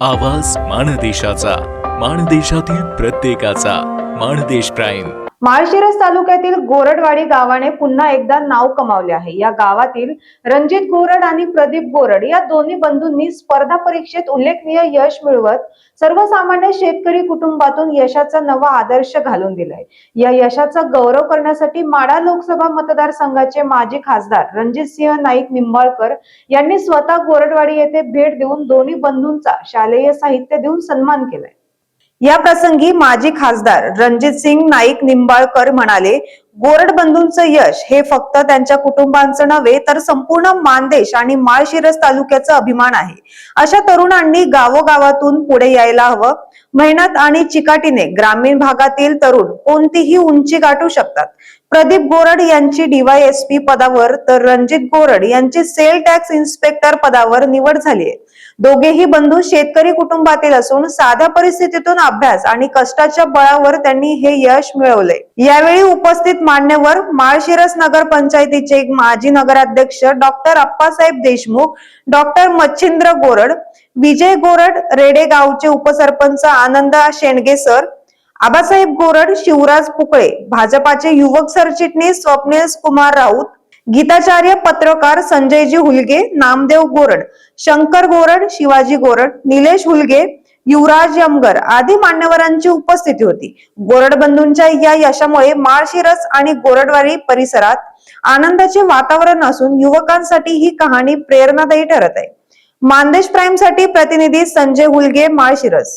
आवाज माणदेशाचा माणदेशातील प्रत्येकाचा माणदेश प्राईम. माळशिरस तालुक्यातील गोरडवाडी गावाने पुन्हा एकदा नाव कमावले आहे. या गावातील रणजित गोरड आणि प्रदीप गोरड या दोन्ही बंधूंनी स्पर्धा परीक्षेत उल्लेखनीय यश मिळवत सर्वसामान्य शेतकरी कुटुंबातून यशाचा नवा आदर्श घालून दिलाय. या यशाचा गौरव करण्यासाठी माडा लोकसभा मतदारसंघाचे माजी खासदार रणजित सिंह नाईक निंबाळकर यांनी स्वतः गोरडवाडी येथे भेट देऊन दोन्ही बंधूंचा शालेय साहित्य देऊन सन्मान केलाय. या प्रसंगी माजी खासदार रणजित सिंग नाईक निंबाळकर म्हणाले गोरड बंधूंचं यश हे फक्त त्यांच्या कुटुंबांचं नव्हे तर संपूर्ण मानदेश आणि माळशिरस तालुक्याचं अभिमान आहे. अशा तरुणांनी गावोगावातून पुढे यायला हवं. मेहनत आणि चिकाटीने ग्रामीण भागातील तरुण कोणतीही उंची गाठू शकतात. प्रदीप गोरड यांची डीवायएसपी पदावर तर रणजित गोरड यांची सेल टॅक्स इन्स्पेक्टर पदावर निवड झाली आहे. दोघेही बंधू शेतकरी कुटुंबातील असून साध्या परिस्थितीतून अभ्यास आणि कष्टाच्या बळावर त्यांनी हे यश मिळवले. यावेळी उपस्थित मान्यवर माळशिरस नगर पंचायतीचे माजी नगराध्यक्ष डॉक्टर अप्पासाहेब देशमुख डॉक्टर मच्छिंद्र गोरड विजय गोरड रेडे गावचे उपसरपंच आनंद शेंडगे सर आबासाहेब गोरड शिवराज पुकळे भाजपाचे युवक सरचिटणीस स्वप्नील कुमार राऊत गीताचार्य पत्रकार संजयजी हुलगे नामदेव गोरड शंकर गोरड शिवाजी गोरड निलेश हुलगे युवराज यमगर आदी मान्यवरांची उपस्थिती होती. गोरड बंधूंच्या या यशामुळे माळशिरस आणि गोरडवाडी परिसरात आनंदाचे वातावरण असून युवकांसाठी ही कहाणी प्रेरणादायी ठरत आहे. मानदेश प्राईमसाठी प्रतिनिधी संजय हुलगे माळशिरस.